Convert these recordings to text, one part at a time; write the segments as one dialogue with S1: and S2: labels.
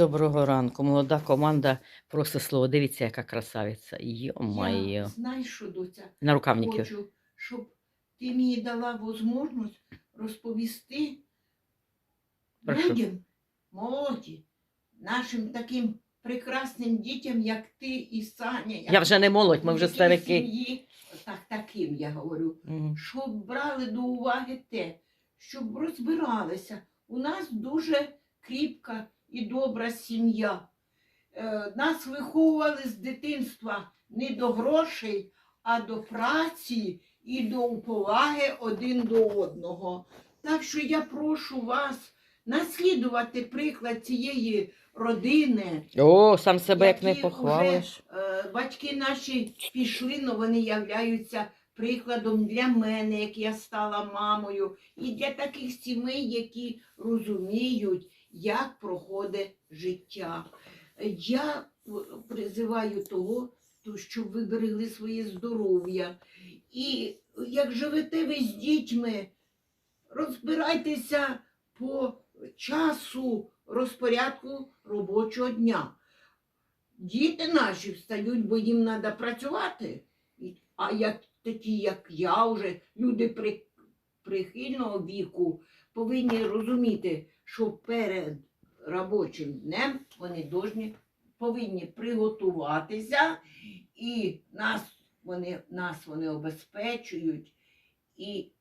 S1: Доброго ранку. Молода команда просить слово. Дивіться, яка красавиця.
S2: Я,
S1: Йо-моє.
S2: знаєш що, доця,
S1: На рукавники.
S2: хочу, щоб ти мені дала можливість розповісти
S1: Прошу.
S2: людям, молоді, нашим таким прекрасним дітям, як ти і Саня. як
S1: Я вже не молодь, ми вже старики.
S2: сім'ї, так, таким я говорю,
S1: Мгм.
S2: щоб брали до уваги те, щоб розбиралися. У нас дуже кріпка і добра сім'я. Е, Нас виховували з дитинства не до грошей, а до праці і до поваги один до одного. Так що я прошу вас наслідувати приклад цієї родини.
S1: О, сам себе як не похвалиш.
S2: Уже, е, батьки наші пішли, але вони являються прикладом для мене, як я стала мамою, і для таких сімей, які розуміють, як проходить життя. Я призиваю того, то, щоб ви берегли своє здоров'я. І як живете ви з дітьми, розбирайтеся по часу розпорядку робочого дня. Діти наші встають, бо їм треба працювати. А як такі, як я, вже люди при, прихильного віку, повинні розуміти, що перед робочим днем вони должні, повинні приготуватися, і нас вони, нас вони обезпечують, і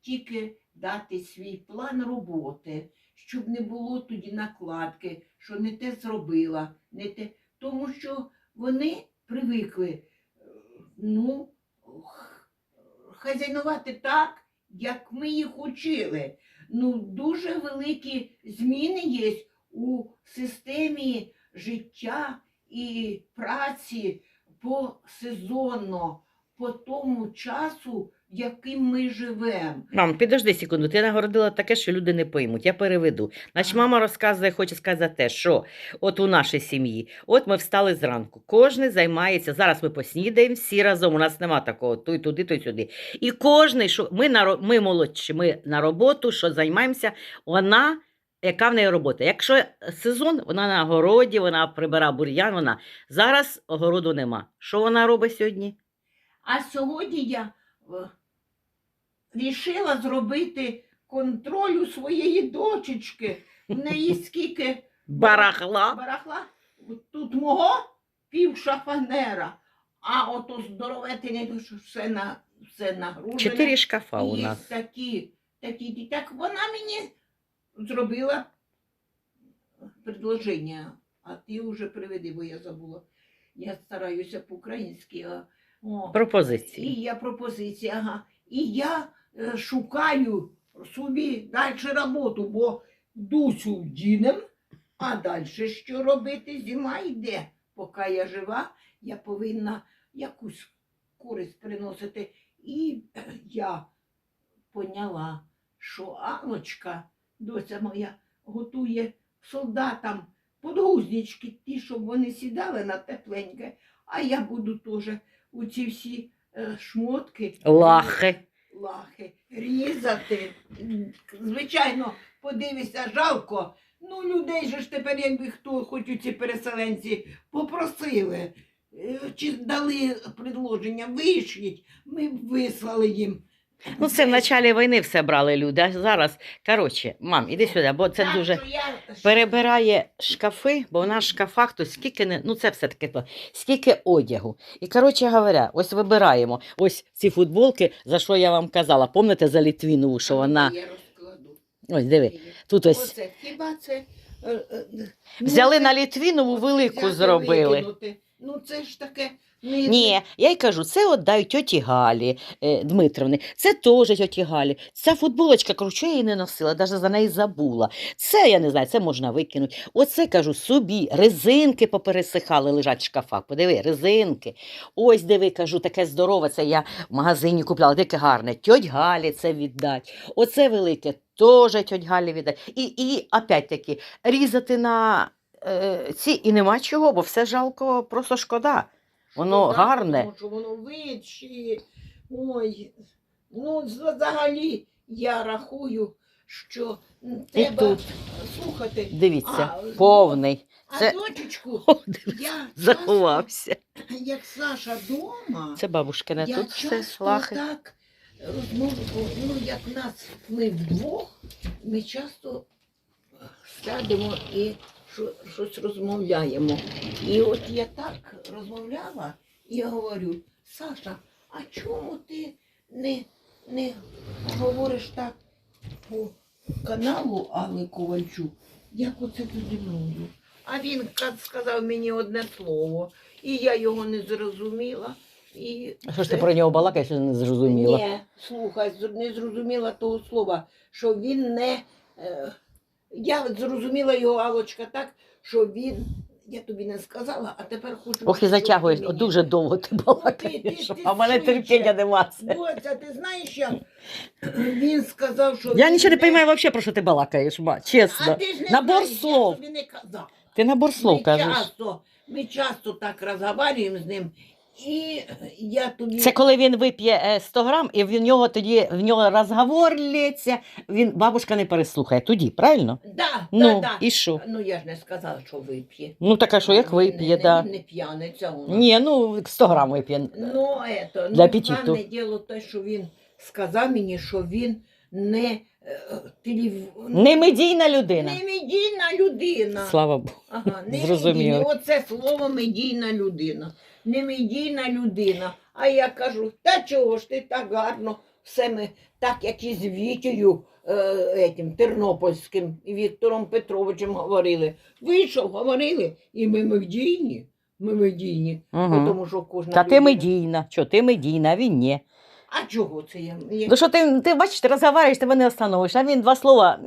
S2: тільки дати свій план роботи, щоб не було тоді накладки, що не те зробила, не те. Тому що вони привикли е, ну, хазяйнувати так, як ми їх учили. Ну, дуже великі зміни є у системі життя і праці по сезонно, по тому часу, яким ми живемо.
S1: Мам, підожди секунду, ти нагородила таке, що люди не поймуть. Я переведу. Значить, мама розказує, хоче сказати те, що от у нашій сім'ї, от ми встали зранку. Кожен займається. Зараз ми поснідаємо всі разом. У нас нема такого той туди, той сюди. І кожний, що ми на ми молодші, ми на роботу, що займаємося, вона. Яка в неї робота? Якщо сезон, вона на городі, вона прибира бур'ян, вона зараз огороду нема. Що вона робить сьогодні?
S2: А сьогодні я е, рішила зробити контроль у своєї дочечки. В неї скільки
S1: Барахла.
S2: барахла. Тут мого пів шафанера, а ото здоровете все на все нагружене.
S1: Чотири шкафа у нас.
S2: такі, такі, так вона мені зробила предложення, а ти вже приведи, бо я забула. Я стараюся по-українськи.
S1: Пропозиції.
S2: І я пропозиція, ага. І я шукаю собі далі роботу, бо Дусю вдінем, а далі що робити? Зима йде. Поки я жива, я повинна якусь користь приносити. І е, я поняла, що Алочка, доця моя, готує солдатам подгузнички, ті, щоб вони сідали на тепленьке, а я буду теж у ці всі е, шмотки,
S1: Лахи.
S2: Лахи різати. Звичайно, подивися, жалко. Ну, людей же ж тепер, якби хто, хоч ці переселенці, попросили, е, чи дали предложення, вийшліть, ми б вислали їм.
S1: Ну, це в началі війни все брали люди, а зараз, коротше, мам, іди сюди, бо це дуже перебирає шкафи, бо в нас в шкафах то скільки не, ну це все таки то, скільки одягу. І коротше говоря, ось вибираємо ось ці футболки, за що я вам казала. Пам'ятаєте за Літвінову, що вона. Ось диви, тут ось
S2: Оце, хіба це... е, е, ну,
S1: взяли на Літвінову велику зробили.
S2: Ну це ж таке. Не-
S1: Ні, я й кажу, це віддай тьоті Галі е, Дмитровні, це теж тьоті Галі. Ця футболочка, я її не носила, навіть за неї забула. Це я не знаю, це можна викинути. Оце кажу собі, резинки попересихали, лежать в шкафах. Подиви, резинки. Ось диви, кажу, таке здорове, це я в магазині купляла, таке гарне. Тьоть Галі це віддать. Оце велике, теж тьоть Галі віддать. І, і опять-таки, різати на е, ці і нема чого, бо все жалко, просто шкода. Воно
S2: Шкода,
S1: гарне.
S2: Тому що воно вичі. Ой. Ну, взагалі, я рахую, що треба
S1: тут.
S2: слухати.
S1: Дивіться,
S2: А,
S1: повний.
S2: А
S1: Це-
S2: дочечку,
S1: О,
S2: я часто,
S1: заховався.
S2: як Саша дома,
S1: Це бабушкине
S2: я
S1: тут все
S2: часто
S1: лахи.
S2: так розмовляю, ну як нас ми вдвох, ми часто сядемо і щось розмовляємо. І от я так розмовляла і я говорю, Саша, а чому ти не, не говориш так по каналу Алли Ковальчук, як оце зі мною? А він сказав мені одне слово, і я його не зрозуміла. І
S1: А Що ж ти про нього балакаєш, не зрозуміла.
S2: ні, слухай, не зрозуміла того слова, що він не. Е, я зрозуміла його Алочка так, що він. Я тобі не сказала, а тепер хочу.
S1: Ох, і
S2: щоб
S1: затягуєш,
S2: ти мені-
S1: дуже довго ти
S2: ти-
S1: балакаєш,
S2: ти
S1: а в мене
S2: швидше.
S1: терпіння нема. це.
S2: Доця, ти знаєш, як він сказав, що.
S1: Я
S2: він
S1: нічого не розумію взагалі, про що ти балакаєш, ма,
S2: А
S1: чесно.
S2: ти ж не
S1: Набор
S2: знаєш,
S1: слов.
S2: Я тобі не казав.
S1: Ти набор слов
S2: ми
S1: кажеш.
S2: часто, ми часто так розговорюємо з ним, і я тобі.
S1: Це коли він вип'є е, 100 грам, і в нього тоді в нього розговор лється, він бабушка не переслухає тоді, правильно?
S2: Да,
S1: Ну,
S2: да, да.
S1: і що?
S2: Ну я ж не сказала, що вип'є.
S1: Ну так а що, як
S2: Ну,
S1: вип'є,
S2: не,
S1: да.
S2: Не, не п'яниця нас.
S1: Ні, ну 100 грам вип'є.
S2: Ну, ето,
S1: Для
S2: ну,
S1: апетиту.
S2: пане діло те, що він сказав мені, що він не, е, телев...
S1: Людина.
S2: не медійна людина.
S1: Слава Богу.
S2: Ага,
S1: Зрозуміло.
S2: Оце слово медійна людина. Не медійна людина. А я кажу, та чого ж ти так гарно все ми, так як і з Вітєю е, етім, Тернопільським і Віктором Петровичем говорили. Вийшов, говорили, і ми медійні. Ми медійні.
S1: Угу.
S2: Тому що кожна
S1: Та ти
S2: людина-
S1: медійна. Що ти медійна, а він ні.
S2: А чого це я? я...
S1: Ну що ти, ти бачиш, ти розговорюєш, тебе не остановиш, а він два слова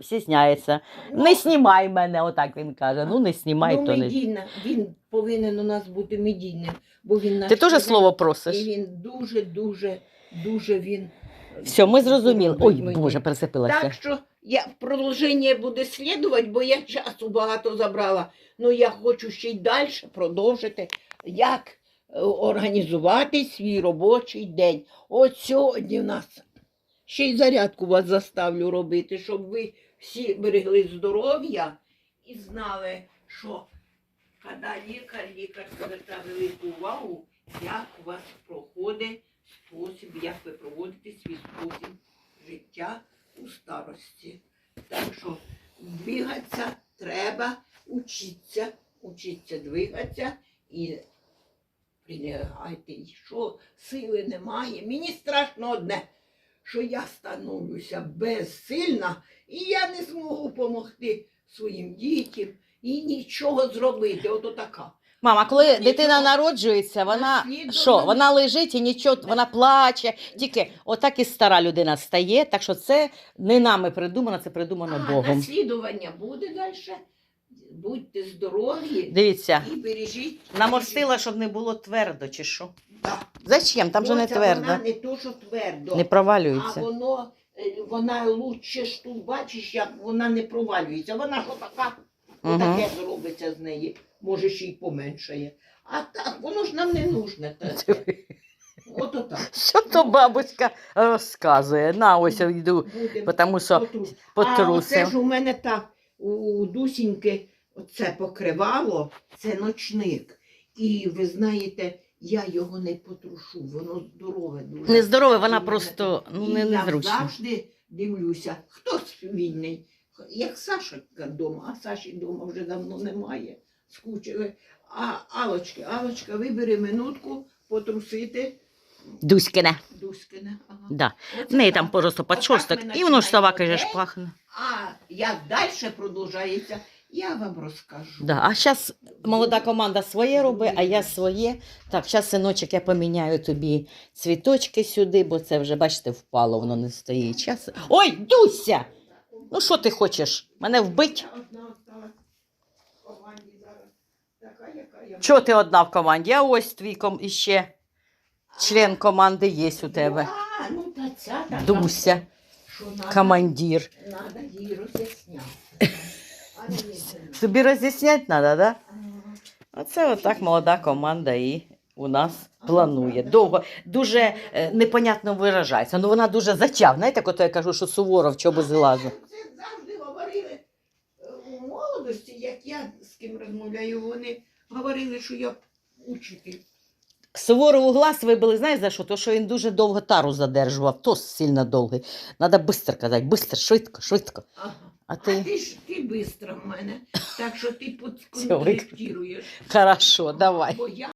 S1: стісняється. Не знімай мене, отак він каже. Ну не знімай,
S2: ну,
S1: то не.
S2: медійна. Він повинен у нас бути медійним, бо він наш
S1: Ти теж слово
S2: І
S1: просиш?
S2: він дуже, дуже, дуже він.
S1: Все, ми зрозуміли. Ой,
S2: робить
S1: Боже, пересипилася.
S2: Так що я продовження буде слідувати, бо я часу багато забрала. Ну я хочу ще й далі продовжити, як е, організувати свій робочий день. От сьогодні в нас ще й зарядку вас заставлю робити, щоб ви всі берегли здоров'я і знали, що коли лікар, лікар звертає велику увагу, як у вас проходить спосіб, як ви проводите свій спосіб життя у старості. Так що двигатися треба, учитися, учитися двигатися і прилягайте. І Що сили немає. Мені страшно одне, що я становлюся безсильна і я не зможу допомогти своїм дітям і нічого зробити. Ото така.
S1: Мама, коли
S2: Нічого.
S1: дитина народжується, вона що? Вона лежить і нічого, вона плаче. Тільки отак і стара людина стає. Так що це не нами придумано, це придумано
S2: А
S1: Богом.
S2: наслідування буде далі. Будьте здорові
S1: Дивіться,
S2: і бережіть.
S1: наморстила, щоб не було твердо, чи що?
S2: Да.
S1: Зачем? Там же не твердо.
S2: Вона не то, що твердо,
S1: Не
S2: а
S1: провалюється.
S2: воно, е, вона лучше ж тут бачиш, як вона не провалюється. Вона ж отака,
S1: Мгм.
S2: отаке зробиться з неї. Може, ще й поменшає. А так, воно ж нам не нужне. те-. От отак.
S1: Що то бабуська розказує? На, ось я йду,
S2: Будемо
S1: тому що
S2: потрус. А оце ж у мене так, у Дусіньки оце покривало, це ночник. І ви знаєте, я його не потрушу, воно здорове дуже.
S1: Нездорове, вона
S2: І
S1: просто ну,
S2: І
S1: не,
S2: я завжди дивлюся, хтось вільний. Як Саша вдома, а Саші вдома вже давно немає. Скучили. А Алочки, Алочка, вибери минутку потрусити
S1: Дуськине.
S2: Дуськине. Ага.
S1: Да. В неї там просто подшорсток, і воно ж каже, ж пахне.
S2: А як далі продовжається, я вам розкажу.
S1: Да. А зараз молода команда своє робить, а я своє. Так, зараз, синочок, я поміняю тобі цвіточки сюди, бо це вже, бачите, впало, воно не стоїть. Час... Ой, Дуся! Ну що ти хочеш? Мене вбить?
S2: Я одна осталась в команді зараз. Така, яка я.
S1: Чого ти одна в команді? А ось твій ком... іще член команди є у тебе.
S2: А, ну та ця така,
S1: Дуся, командир.
S2: надо їй роз'ясняти.
S1: Тобі роз'ясняти треба, да? Оце отак молода команда і у нас планує. Довго, дуже е, непонятно виражається. Ну вона дуже затяг. Знаєте, коли я кажу, що Суворов чого би злазу.
S2: Це завжди говорили е, у молодості, як я з ким розмовляю, вони говорили, що я учитель.
S1: Суворову глаз вибили, знаєш за що? То, що він дуже довго тару задержував, то сильно довгий. Треба швидко казати, швидко, швидко, швидко.
S2: Ага.
S1: А
S2: А
S1: ти?
S2: ти ж ти швидко в мене, так що ти
S1: Всё, хорошо, давай.
S2: Бо я